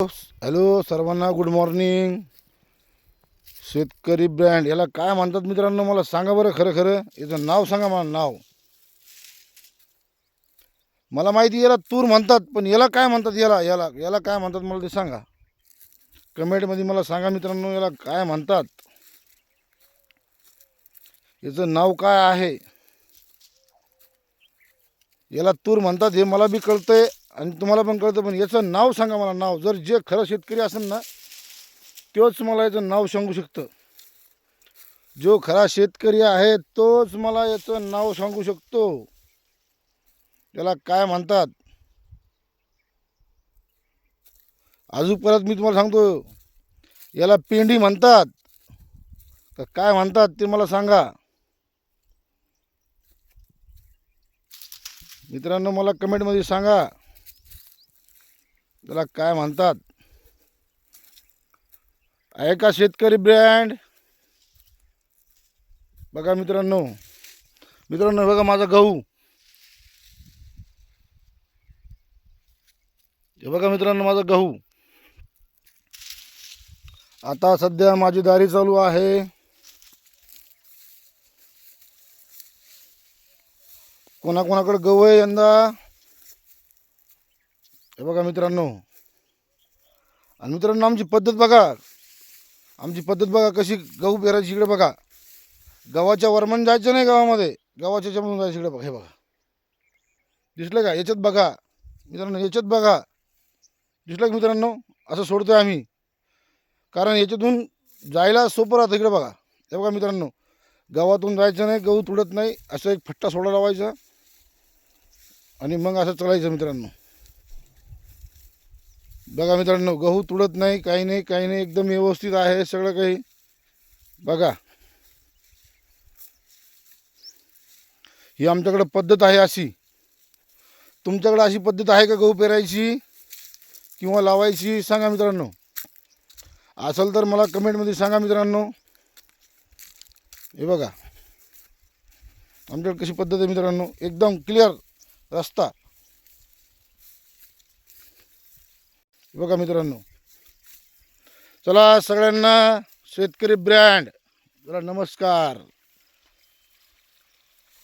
Hello सर्वांना good morning. शेतकरी brand याला काय म्हणतात मित्रांनो मला सांगा बरं खरं खरं. याचं नाव सांगा मला नाव. मला माहिती याला तूर म्हणतात पण याला काय म्हणतात याला याला याला काय म्हणतात मला ते सांगा. कमेंटमध्ये मला सांगा मित्रांनो याला काय म्हणतात. याचं नाव काय आहे? याला तूर म्हणतात हे मला बी कळतंय. आणि तुम्हाला पण कळतं पण याचं नाव सांगा मला नाव. जर जे खरं शेतकरी असेल ना तोच मला याचं नाव सांगू शकतं. जो खरा शेतकरी आहे तोच मला याचं नाव सांगू शकतो. त्याला काय म्हणतात? अजून परत मी तुम्हाला सांगतो. याला पेंडी म्हणतात. तर काय म्हणतात ते मला सांगा. मित्रांनो मला कमेंटमध्ये सांगा. त्याला काय म्हणतात? आहे का शेतकरी ब्रँड? बघा मित्रांनो. मित्रांनो बघा माझा गहू. हे बघा मित्रांनो माझा गहू. आता सध्या माझी दारी चालू आहे. कोणाकोणाकडे गहू आहे यंदा? हे बघा मित्रांनो. आणि मित्रांनो आमची पद्धत बघा. आमची पद्धत बघा कशी गहू पेरायची इकडे बघा. गव्हाच्या वरमान जायचं नाही गावामध्ये गव्हाच्या याच्यामधून जायचं इकडे बघा हे बघा. दिसलं का? याच्यात बघा. मित्रांनो याच्यात बघा. दिसलं का मित्रांनो? असं सोडतोय आम्ही. कारण याच्यातून जायला सोपं राहतं इकडे बघा. हे बघा मित्रांनो. गावातून जायचं नाही गहू तुडत नाही. असं एक फट्टा सोडा लावायचा. आणि मग असं चालायचं मित्रांनो. बघा मित्रांनो गहू तुडत नाही काही नाही काही नाही एकदम व्यवस्थित आहे सगळं काही. बघा. ही आमच्याकडं पद्धत आहे अशी. तुमच्याकडं अशी पद्धत आहे का गहू पेरायची किंवा लावायची? सांगा मित्रांनो. असेल तर मला कमेंटमध्ये सांगा मित्रांनो. हे बघा. आमच्याकडे कशी पद्धत आहे मित्रांनो? एकदम क्लिअर रस्ता. बघा मित्रांनो. चला सगळ्यांना शेतकरी ब्रँड चला नमस्कार.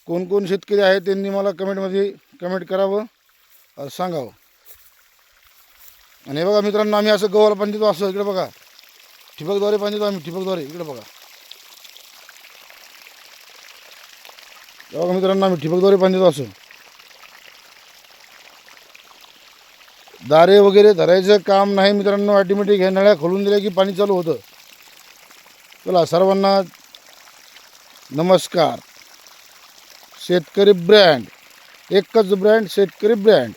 कोण कोण शेतकरी आहे त्यांनी मला कमेंटमध्ये कमेंट करावं सांगावं. आणि हे बघा मित्रांनो आम्ही असं गव्हाला पाणी देतो असं इकडे बघा. ठिबकद्वारे पाणी देतो आम्ही ठिबकद्वारे इकडे बघा. बघा मित्रांनो आम्ही ठिबकद्वारे पाणी देतो असं दारे वगैरे धरायचं काम नाही मित्रांनो. ऑटोमॅटिक ह्या नळ्या खोलून दिल्या की पाणी चालू होतं. चला सर्वांना नमस्कार. शेतकरी ब्रँड एकच ब्रँड शेतकरी ब्रँड